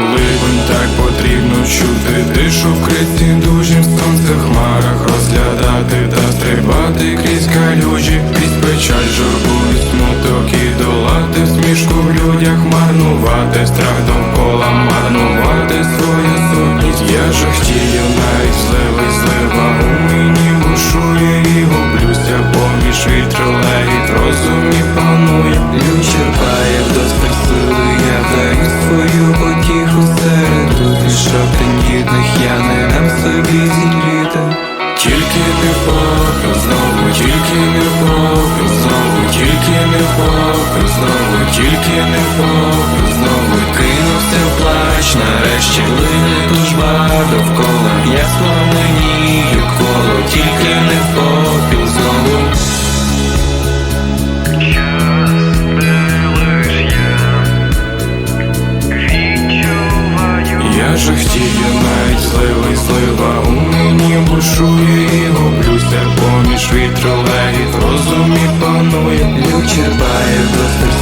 Ливень так потрібно чути тишу вкриті дужім сонце в хмарах розглядати та стрибати крізь калюжі, крізь печаль, журбу і смуток і долати смішку в людях, марнувати страх довкола, марнувати свою сутність. Я жахтію навіть зливи, злива у мені бушує і гублюся поміж вітролегіт, свою середу серед друзів тендітних, я не дам собі зігріти. Тільки не попіл знову, тільки не попіл знову, тільки не попіл знову, тільки не попіл знову. Кинувся в плач, нарешті лине тужба довкола, я спламенію Жахтію навіть зливи злива у мені бушує і гублюся поміж вітролегіт, в розумі панує Люд до досталь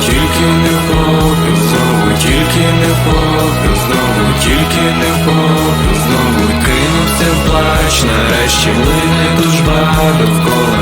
тільки не попіл знову, тільки не попіл знову, тільки не попіл знову. Кинувся в плач, нарешті лине тужба довкола,